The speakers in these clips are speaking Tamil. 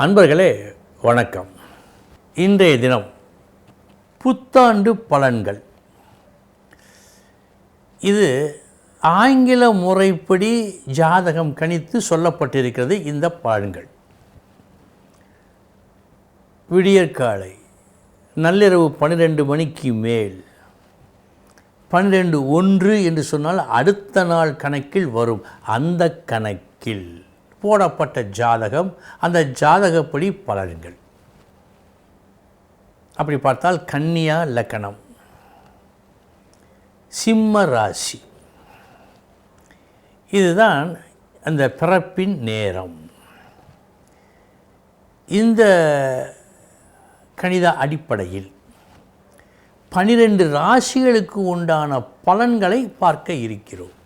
அன்பர்களே வணக்கம். இன்றைய தினம் புத்தாண்டு பலன்கள். இது ஆங்கில முறைப்படி ஜாதகம் கணித்து சொல்லப்பட்டிருக்கிறது இந்த பலன்கள் விடியற்காலை நள்ளிரவு பன்னிரெண்டு மணிக்கு மேல் பன்னிரெண்டு ஒன்று என்று சொன்னால் அடுத்த நாள் கணக்கில் வரும். அந்த கணக்கில் போடப்பட்ட ஜாதகம் அந்த ஜாதகப்படி பலன்கள். அப்படி பார்த்தால் கன்னியா லக்கணம். சிம்ம ராசி. இதுதான் அந்த பிறப்பின் நேரம். இந்த கணித அடிப்படையில் பனிரெண்டு ராசிகளுக்கு உண்டான பலன்களை பார்க்க இருக்கிறோம்.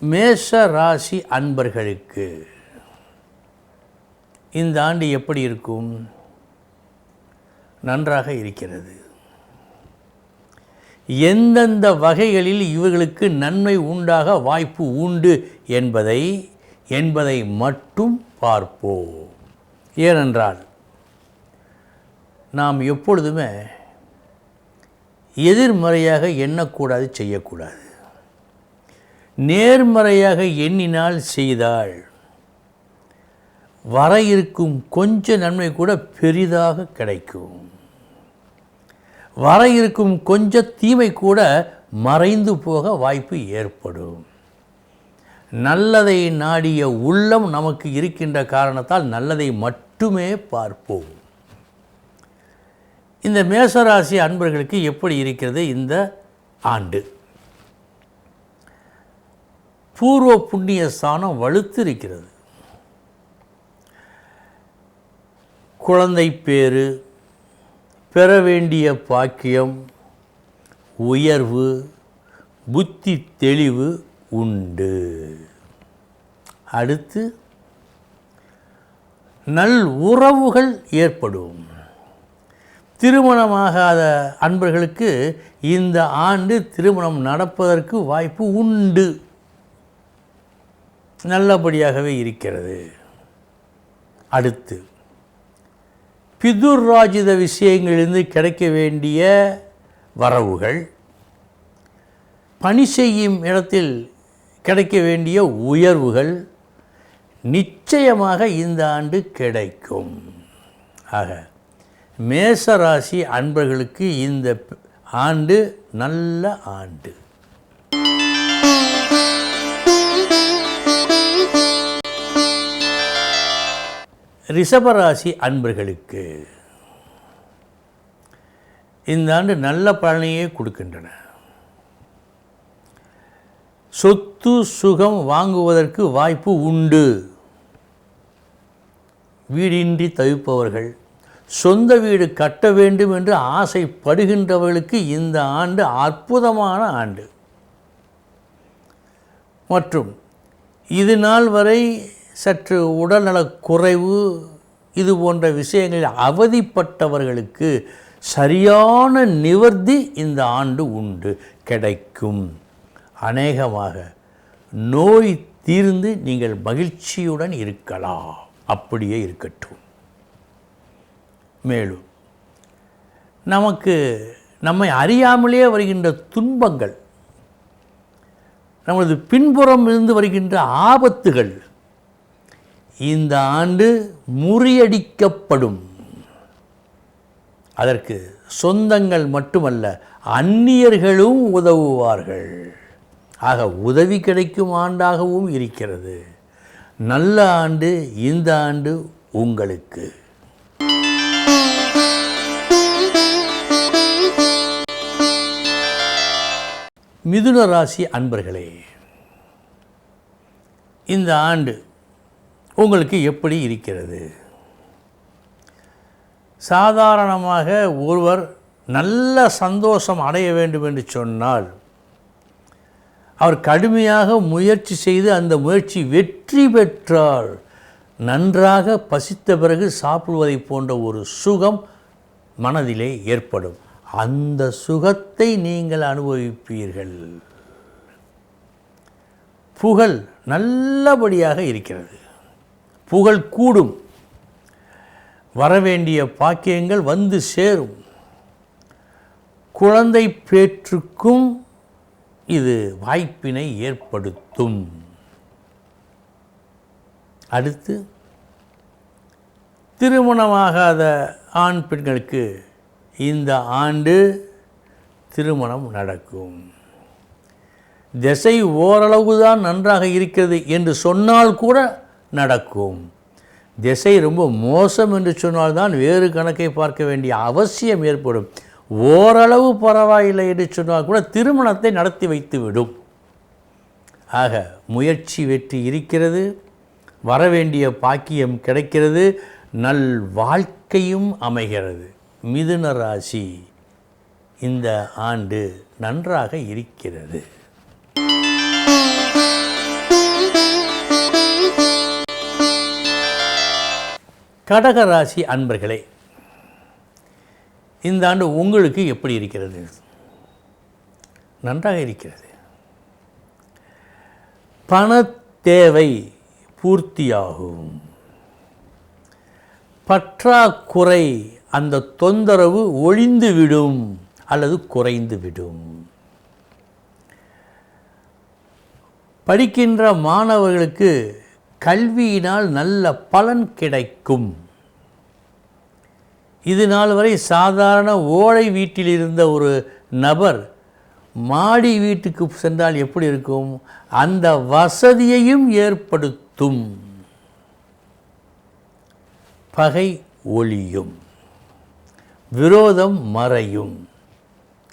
மேஷ ராசி அன்பர்களுக்கு இந்த ஆண்டு எப்படி இருக்கும்? நன்றாக இருக்கிறது. எந்தெந்த வகைகளில் இவர்களுக்கு நன்மை உண்டாக வாய்ப்பு உண்டு என்பதை என்பதை மட்டும் பார்ப்போம். ஏனென்றால் நாம் எப்பொழுதுமே எதிர்மறையாக எண்ணக்கூடாது செய்யக்கூடாது. நேர்மறையாக எண்ணினால் செய்தால் வர இருக்கும் கொஞ்ச நன்மை கூட பெரிதாக கிடைக்கும். வர இருக்கும் கொஞ்ச தீமை கூட மறைந்து போக வாய்ப்பு ஏற்படும். நல்லதை நாடிய உள்ளம் நமக்கு இருக்கின்ற காரணத்தால் நல்லதை மட்டுமே பார்ப்போம். இந்த மேசராசி அன்பர்களுக்கு எப்படி இருக்கிறது இந்த ஆண்டு? பூர்வ புண்ணிய ஸ்தானம் வலுத்திருக்கிறது. குழந்தை பேரு பெற வேண்டிய பாக்கியம் உயர்வு புத்தி தெளிவு உண்டு. அடுத்து நல் உறவுகள் ஏற்படும். திருமணமாகாத அன்பர்களுக்கு இந்த ஆண்டு திருமணம் நடப்பதற்கு வாய்ப்பு உண்டு. நல்லபடியாகவே இருக்கிறது. அடுத்து பிதுர்ராஜித விஷயங்களிலிருந்து கிடைக்க வேண்டிய வரவுகள் பணி செய்யும் இடத்தில் கிடைக்க வேண்டிய உயர்வுகள் நிச்சயமாக இந்த ஆண்டு கிடைக்கும். ஆக மேசராசி அன்பர்களுக்கு இந்த ஆண்டு நல்ல ஆண்டு. ரிஷபராசி அன்பர்களுக்கு இந்த ஆண்டு நல்ல பலனையே கொடுக்கின்றன. சொத்து சுகம் வாங்குவதற்கு வாய்ப்பு உண்டு. வீடின்றி தவிப்பவர்கள் சொந்த வீடு கட்ட வேண்டும் என்று ஆசைப்படுகின்றவர்களுக்கு இந்த ஆண்டு அற்புதமான ஆண்டு. மற்றும் இது நாள் வரை சற்று உடல்நலக் குறைவு இது போன்ற விஷயங்களில் அவதிப்பட்டவர்களுக்கு சரியான நிவர்த்தி இந்த ஆண்டு உண்டு கிடைக்கும். அநேகமாக நோய் தீர்ந்து நீங்கள் மகிழ்ச்சியுடன் இருக்கலாம் அப்படியே இருக்கட்டும். மேலும் நமக்கு நம்மை அறியாமலே வருகின்ற துன்பங்கள் நமது பின்புறம் இருந்து வருகின்ற ஆபத்துகள் இந்த ஆண்டு முறியடிக்கப்படும். அதற்கு சொந்தங்கள் மட்டுமல்ல அந்நியர்களும் உதவுவார்கள். ஆக உதவி கிடைக்கும் ஆண்டாகவும் இருக்கிறது. நல்ல ஆண்டு இந்த ஆண்டு உங்களுக்கு. மிதுன ராசி அன்பர்களே இந்த ஆண்டு உங்களுக்கு எப்படி இருக்கிறது? சாதாரணமாக ஒருவர் நல்ல சந்தோஷம் அடைய வேண்டும் என்று சொன்னால் அவர் கடுமையாக முயற்சி செய்து அந்த முயற்சி வெற்றி பெற்றால் நன்றாக பசித்த பிறகு சாப்பிடுவதை போன்ற ஒரு சுகம் மனதிலே ஏற்படும். அந்த சுகத்தை நீங்கள் அனுபவிப்பீர்கள். புகழ் நல்லபடியாக இருக்கிறது. புகழ் கூடும். வரவேண்டிய பாக்கியங்கள் வந்து சேரும். குழந்தை பேற்றுக்கும் இது வாய்ப்பினை ஏற்படுத்தும். அடுத்து திருமணமாகாத ஆண் பெண்களுக்கு இந்த ஆண்டு திருமணம் நடக்கும். திசை ஓரளவு தான் நன்றாக இருக்கிறது என்று சொன்னால் கூட நடக்கும். திசை ரொம்ப மோசம் என்று சொன்னால்தான் வேறு கணக்கை பார்க்க வேண்டிய அவசியம் ஏற்படும். ஓரளவு பரவாயில்லை என்று சொன்னால் கூட திருமணத்தை நடத்தி வைத்து விடும் ஆக முயற்சி வெற்றி இருக்கிறது. வரவேண்டிய பாக்கியம் கிடைக்கிறது. நல் வாழ்க்கையும் அமைகிறது. மிதுன ராசி இந்த ஆண்டு நன்றாக இருக்கிறது. கடக ராசி அன்பர்களே இந்த ஆண்டு உங்களுக்கு எப்படி இருக்கிறது? நன்றாக இருக்கிறது. பண தேவை பூர்த்தியாகும். பற்றாக்குறை அந்த தொந்தரவு ஒழிந்துவிடும் அல்லது குறைந்துவிடும் படிக்கின்ற மாணவர்களுக்கு கல்வியினால் நல்ல பலன் கிடைக்கும். இது நாள் வரை சாதாரண ஓலை வீட்டில் இருந்த ஒரு நபர் மாடி வீட்டுக்கு சென்றால் எப்படி இருக்கும்? அந்த வசதியையும் ஏற்படுத்தும். பகை ஒளியும். விரோதம் மறையும்.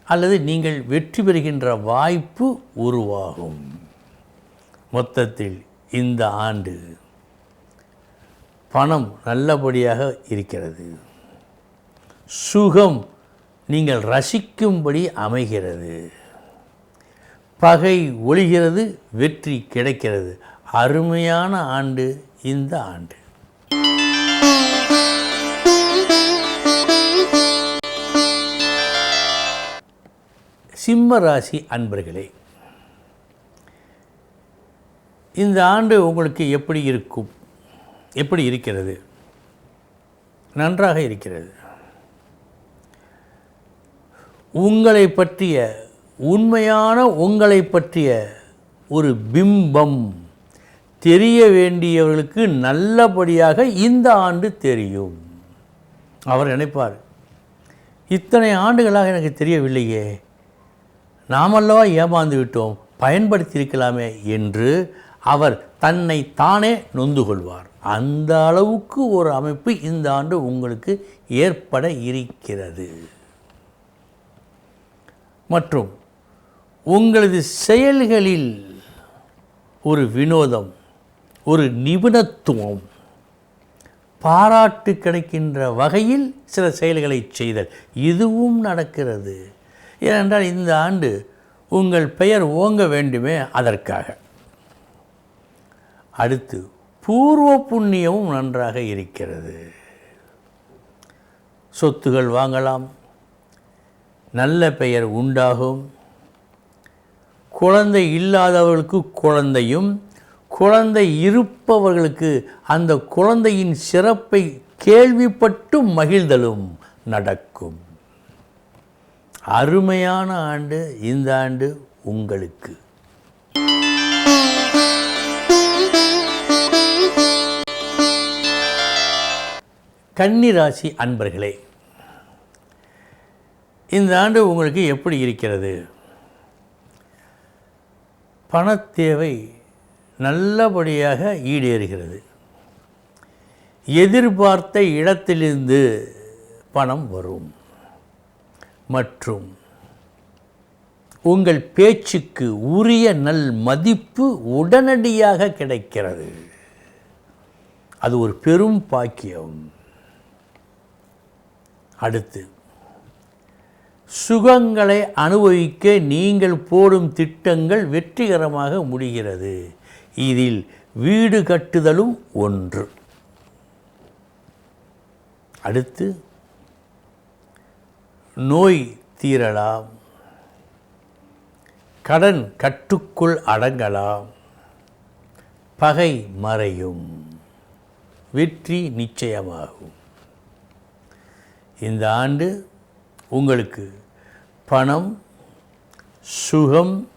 அல்லது நீங்கள் வெற்றி பெறுகின்ற வாய்ப்பு உருவாகும். மொத்தத்தில் இந்த ஆண்டு பணம் நல்லபடியாக இருக்கிறது. சுகம் நீங்கள் ரசிக்கும்படி அமைகிறது. பகை ஒளிகிறது வெற்றி கிடைக்கிறது. அருமையான ஆண்டு இந்த ஆண்டு. சிம்ம ராசி அன்பர்களே இந்த ஆண்டு உங்களுக்கு எப்படி இருக்கும்? எப்படி இருக்கிறது? நன்றாக இருக்கிறது. உங்களை பற்றிய உண்மையான உங்களை பற்றிய ஒரு பிம்பம் தெரிய வேண்டியவர்களுக்கு நல்லபடியாக இந்த ஆண்டு தெரியும். அவர் நினைப்பார் இத்தனை ஆண்டுகளாக எனக்கு தெரியவில்லையே. நாமல்லவா ஏமாந்து விட்டோம். பயன்படுத்தியிருக்கலாமே என்று அவர் தன்னை தானே நொந்து கொள்வார் அந்த அளவுக்கு ஒரு அமைப்பு இந்த ஆண்டு உங்களுக்கு ஏற்பட இருக்கிறது. மற்றும் உங்களது செயல்களில் ஒரு வினோதம் ஒரு நிபுணத்துவம் பாராட்டு கிடைக்கின்ற வகையில் சில செயல்களை செய்தல். இதுவும் நடக்கிறது. ஏனென்றால் இந்த ஆண்டு உங்கள் பெயர் ஓங்க வேண்டுமே அதற்காக. அடுத்து பூர்வ புண்ணியமும் நன்றாக இருக்கிறது. சொத்துகள் வாங்கலாம். நல்ல பெயர் உண்டாகும். குழந்தை இல்லாதவர்களுக்கு குழந்தையும் குழந்தை இருப்பவர்களுக்கு அந்த குழந்தையின் சிறப்பை கேள்விப்பட்டு மகிழ்தலும் நடக்கும். அருமையான ஆண்டு இந்த ஆண்டு உங்களுக்கு. கன்னிராசி அன்பர்களே இந்த ஆண்டு உங்களுக்கு எப்படி இருக்கிறது? பணத்தேவை நல்லபடியாக ஈடேறுகிறது. எதிர்பார்த்த இடத்திலிருந்து பணம் வரும். மற்றும் உங்கள் பேச்சுக்கு உரிய நல் மதிப்பு உடனடியாக கிடைக்கிறது. அது ஒரு பெரும் பாக்கியம். அடுத்து சுகங்களை அனுபவிக்க நீங்கள் போடும் திட்டங்கள் வெற்றிகரமாக முடிகிறது. இதில் வீடு கட்டுதலும் ஒன்று. அடுத்து நோய் தீரலாம். கடன் கட்டுக்குள் அடங்கலாம். பகை மறையும். வெற்றி நிச்சயமாகும். இந்த ஆண்டு உங்களுக்கு பணம் சுகம்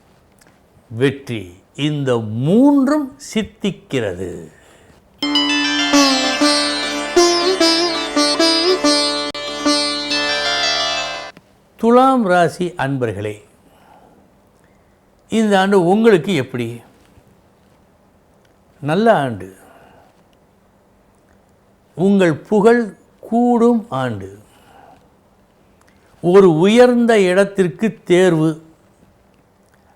வெற்றி இந்த மூன்றும் சித்திக்கிறது. துலாம் ராசி அன்பர்களே இந்த ஆண்டு உங்களுக்கு எப்படி? நல்ல ஆண்டு. உங்கள் புகழ் கூடும் ஆண்டு. ஒரு உயர்ந்த இடத்திற்கு தேர்வு.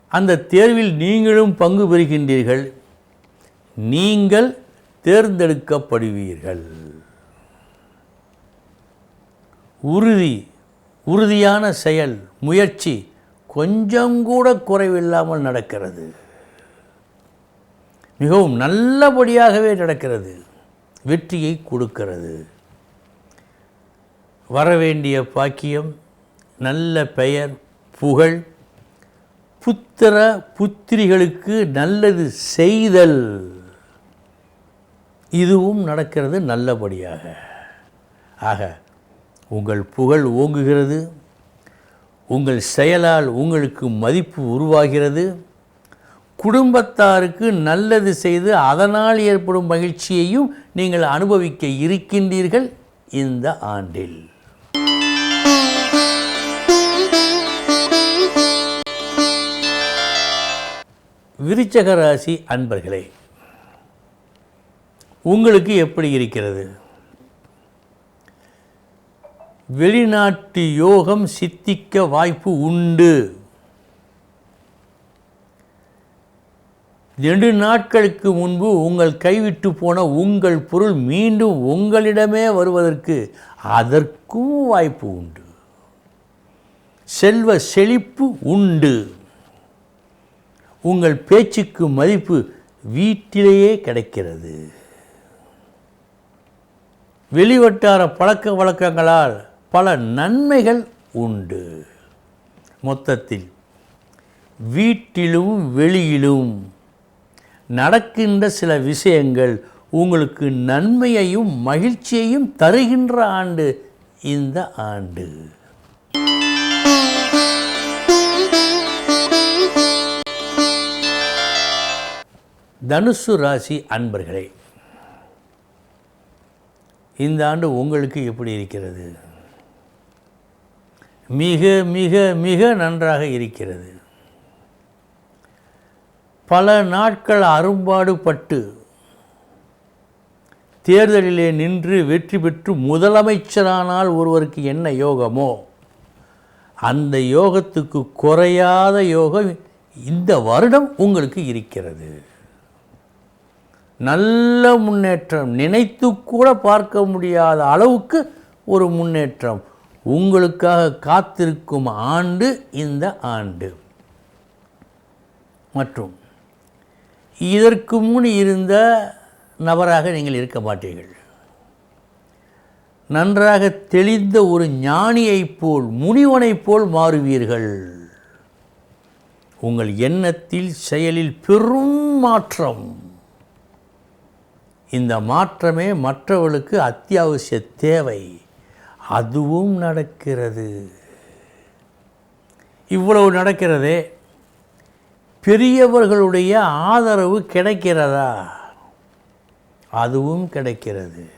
அந்த தேர்வில் நீங்களும் பங்கு பெறுகின்றீர்கள். நீங்கள் தேர்ந்தெடுக்கப்படுவீர்கள். உறுதி உறுதியான செயல் முயற்சி கொஞ்சம் கூட குறைவில்லாமல் நடக்கிறது. மிகவும் நல்லபடியாகவே நடக்கிறது. வெற்றியை கொடுக்கிறது. வரவேண்டிய பாக்கியம் நல்ல பெயர் புகழ். புத்திர புத்திரிகளுக்கு நல்லது செய்தல். இதுவும் நடக்கிறது நல்லபடியாக. ஆக உங்கள் புகழ் ஓங்குகிறது. உங்கள் செயலால் உங்களுக்கு மதிப்பு உருவாகிறது. குடும்பத்தாருக்கு நல்லது செய்து அதனால் ஏற்படும் மகிழ்ச்சியையும் நீங்கள் அனுபவிக்க இருக்கின்றீர்கள் இந்த ஆண்டில். விருச்சக ராசி அன்பர்களே உங்களுக்கு எப்படி இருக்கிறது? வெளிநாட்டு யோகம் சித்திக்க வாய்ப்பு உண்டு. ரெண்டு நாட்களுக்கு முன்பு உங்கள் கைவிட்டு போன உங்கள் பொருள் மீண்டும் உங்களிடமே வருவதற்கு அதற்கும் வாய்ப்பு உண்டு. செல்வ செழிப்பு உண்டு. உங்கள் பேச்சுக்கு மதிப்பு வீட்டிலேயே கிடைக்கிறது. வெளிவட்டார பழக்க வழக்கங்களால் பல நன்மைகள் உண்டு. மொத்தத்தில் வீட்டிலும் வெளியிலும் நடக்கின்ற சில விஷயங்கள் உங்களுக்கு நன்மையையும் மகிழ்ச்சியையும் தருகின்ற ஆண்டு இந்த ஆண்டு. தனுசு ராசி அன்பர்களே இந்த ஆண்டு உங்களுக்கு எப்படி இருக்கிறது? மிக மிக மிக நன்றாக இருக்கிறது. பல நாட்கள் அரும்பாடுபட்டு தேர்தலிலே நின்று வெற்றி பெற்று முதலமைச்சரானால் ஒருவருக்கு என்ன யோகமோ அந்த யோகத்துக்கு குறையாத யோகம் இந்த வருடம் உங்களுக்கு இருக்கிறது. நல்ல முன்னேற்றம். நினைத்து கூட பார்க்க முடியாத அளவுக்கு ஒரு முன்னேற்றம். உங்களுக்காக காத்திருக்கும் ஆண்டு இந்த ஆண்டு. மற்றும் இதற்கு முன் இருந்த நபராக நீங்கள் இருக்க மாட்டீர்கள். நன்றாக தெளிந்த ஒரு ஞானியைப் போல் முனிவனைப் போல் மாறுவீர்கள். உங்கள் எண்ணத்தில் செயலில் பெரும் மாற்றம். இந்த மாற்றமே மற்றவர்களுக்கு அத்தியாவசிய தேவை. அதுவும் நடக்கிறது. இவ்வளவு நடக்கிறதே. பெரியவர்களுடைய ஆதரவு கிடைக்கிறதா? அதுவும் கிடைக்கிறது.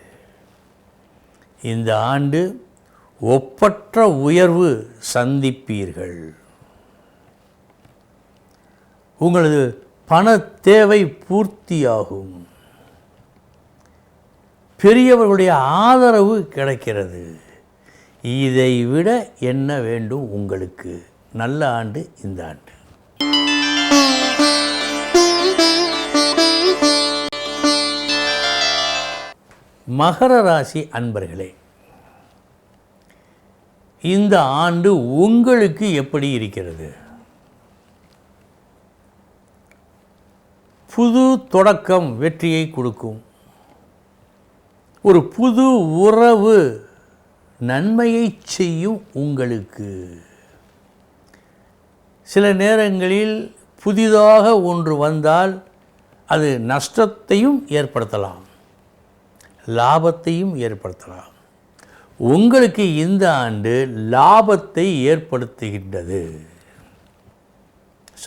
இந்த ஆண்டு ஒப்பற்ற உயர்வு சந்திப்பீர்கள். உங்களது பண தேவை பூர்த்தியாகும். பெரியவர்களுடைய ஆதரவு கிடைக்கிறது. இதை விட என்ன வேண்டும் உங்களுக்கு? நல்ல ஆண்டு இந்த ஆண்டு. மகர ராசி அன்பர்களே இந்த ஆண்டு உங்களுக்கு எப்படி இருக்கிறது? புது தொடக்கம் வெற்றியை கொடுக்கும். ஒரு புது உறவு நன்மையை செய்யும் உங்களுக்கு. சில நேரங்களில் புதிதாக ஒன்று வந்தால் அது நஷ்டத்தையும் ஏற்படுத்தலாம். லாபத்தையும் ஏற்படுத்தலாம். உங்களுக்கு இந்த ஆண்டு லாபத்தை ஏற்படுத்துகின்றது.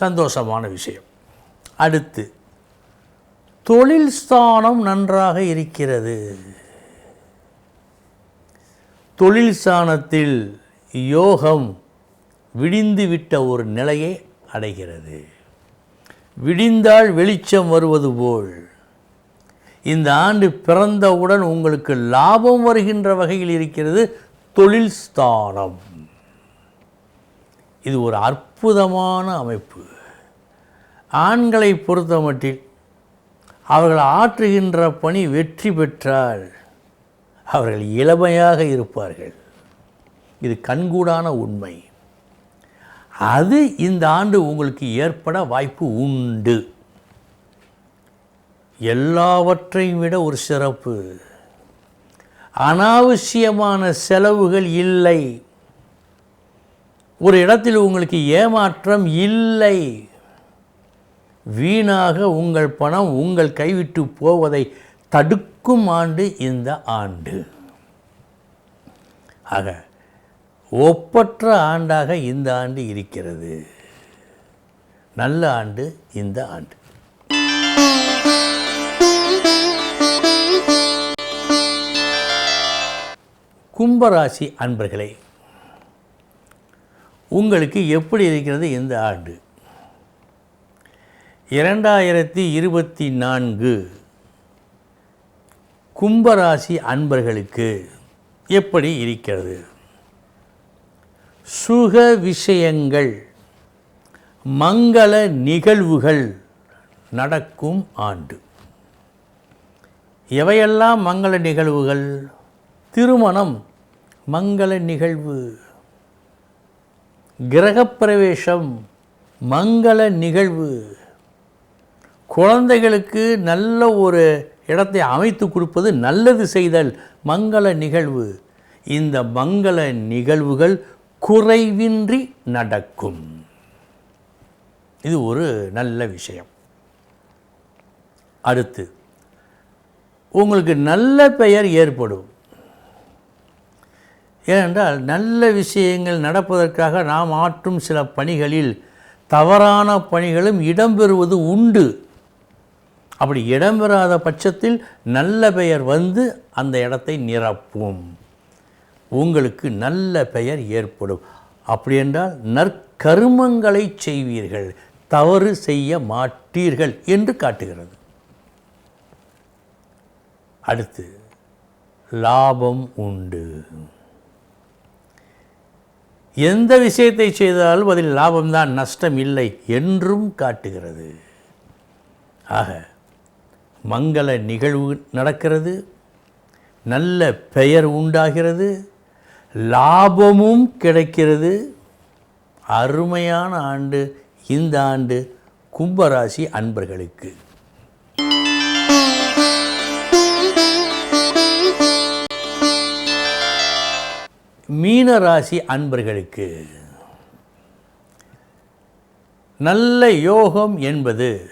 சந்தோஷமான விஷயம். அடுத்து தொழில் ஸ்தானம் நன்றாக இருக்கிறது. தொழில் ஸ்தானத்தில் யோகம் விடிந்துவிட்ட ஒரு நிலையை அடைகிறது. விடிந்தால் வெளிச்சம் வருவது போல். இந்த ஆண்டு பிறந்தவுடன் உங்களுக்கு லாபம் வருகின்ற வகையில் இருக்கிறது தொழில் ஸ்தானம் இது ஒரு அற்புதமான அமைப்பு. ஆண்களை பொறுத்தமட்டில் அவர்கள் ஆற்றுகின்ற பணி வெற்றி பெற்றால் அவர்கள் இளமையாக இருப்பார்கள். இது கண்கூடான உண்மை. அது இந்த ஆண்டு உங்களுக்கு ஏற்பட வாய்ப்பு உண்டு. எல்லாவற்றையும் விட ஒரு சிறப்பு. அனாவசியமான செலவுகள் இல்லை. ஒரு இடத்தில் உங்களுக்கு ஏமாற்றம் இல்லை. வீணாக உங்கள் பணம் உங்கள் கைவிட்டு போவதை தடுக்கும் ஆண்டு இந்த ஆண்டு. ஆக ஒப்பற்ற ஆண்டாக இந்த ஆண்டு இருக்கிறது. நல்ல ஆண்டு இந்த ஆண்டு. கும்பராசி அன்பர்களே உங்களுக்கு எப்படி இருக்கிறது இந்த ஆண்டு? இரண்டாயிரத்தி இருபத்தி நான்கு கும்பராசி அன்பர்களுக்கு எப்படி இருக்கிறது? சுக விஷயங்கள் மங்கள நிகழ்வுகள் நடக்கும் ஆண்டு. எவையெல்லாம் மங்கள நிகழ்வுகள்? திருமணம் மங்கள நிகழ்வு. கிரகப்பிரவேசம் மங்கள நிகழ்வு. குழந்தைகளுக்கு நல்ல ஒரு இடத்தை அமைத்து கொடுப்பது நல்லது செய்தல். மங்கள நிகழ்வு. இந்த மங்கள நிகழ்வுகள் குறைவின்றி நடக்கும். இது ஒரு நல்ல விஷயம். அடுத்து உங்களுக்கு நல்ல பெயர் ஏற்படும். ஏனென்றால் நல்ல விஷயங்கள் நடப்பதற்காக நாம் ஆற்றும் சில பணிகளில் தவறான பணிகளும் இடம்பெறுவது உண்டு. அப்படி இடம்பெறாத பட்சத்தில் நல்ல பெயர் வந்து அந்த இடத்தை நிரப்பும். உங்களுக்கு நல்ல பெயர் ஏற்படும். அப்படி என்றால் நற்கருமங்களை செய்வீர்கள். தவறு செய்ய மாட்டீர்கள் என்று காட்டுகிறது. அடுத்து லாபம் உண்டு. எந்த விஷயத்தை செய்தாலும் அதில் லாபம்தான் நஷ்டம் இல்லை என்றும் காட்டுகிறது. ஆக மங்கள நிகழ்வு நடக்கிறது நல்ல பெயர் உண்டாகிறது லாபமும் கிடைக்கிறது. அருமையான ஆண்டு இந்த ஆண்டு கும்பராசி அன்பர்களுக்கு. மீனராசி அன்பர்களுக்கு நல்ல யோகம் என்பது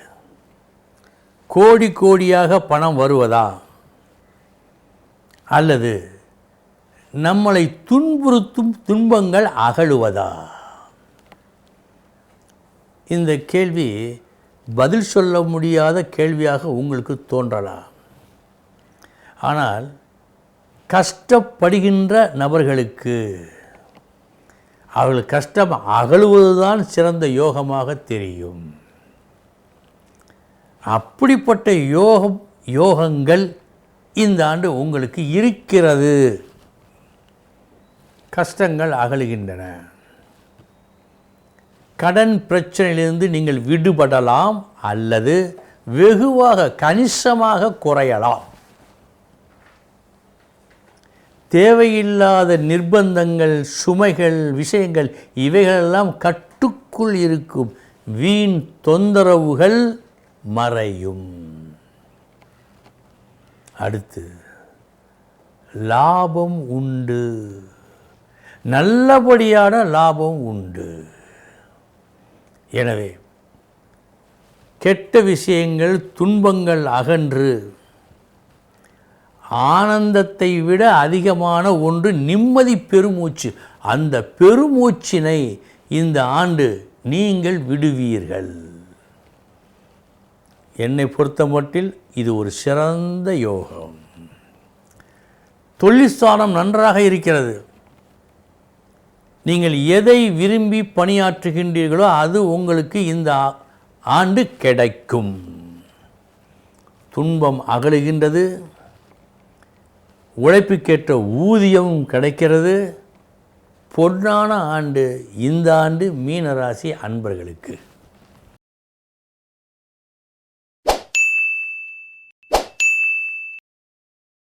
கோடி கோடியாக பணம் வருவதா? அல்லது நம்மளை துன்புறுத்தும் துன்பங்கள் அகழுவதா இந்த கேள்வி பதில் சொல்ல முடியாத கேள்வியாக உங்களுக்கு தோன்றலாம். ஆனால் கஷ்டப்படுகின்ற நபர்களுக்கு அவர்கள் கஷ்டம் அகழுவதுதான் சிறந்த யோகமாக தெரியும். அப்படிப்பட்ட யோகம் யோகங்கள் இந்த ஆண்டு உங்களுக்கு இருக்கிறது. கஷ்டங்கள் அகலுகின்றன. கடன் பிரச்சனையிலிருந்து நீங்கள் விடுபடலாம் அல்லது வெகுவாக கணிசமாக குறையலாம். தேவையில்லாத நிர்பந்தங்கள் சுமைகள் விஷயங்கள் இவைகளெல்லாம் கட்டுக்குள் இருக்கும் வீண் தொந்தரவுகள் மறையும். அடுத்து லாபம் உண்டு. நல்லபடியான லாபம் உண்டு. எனவே கெட்ட விஷயங்கள் துன்பங்கள் அகன்று ஆனந்தத்தை விட அதிகமான ஒன்று நிம்மதி பெருமூச்சு. அந்த பெருமூச்சினை இந்த ஆண்டு நீங்கள் விடுவீர்கள். என்னை பொறுத்தமட்டில் இது ஒரு சிறந்த யோகம். தொழிற்சாலம் நன்றாக இருக்கிறது. நீங்கள் எதை விரும்பி பணியாற்றுகின்றீர்களோ அது உங்களுக்கு இந்த ஆண்டு கிடைக்கும். துன்பம் அகலுகின்றது. உழைப்புக்கேற்ற ஊதியமும் கிடைக்கிறது. பொன்னான ஆண்டு இந்த ஆண்டு மீனராசி அன்பர்களுக்கு.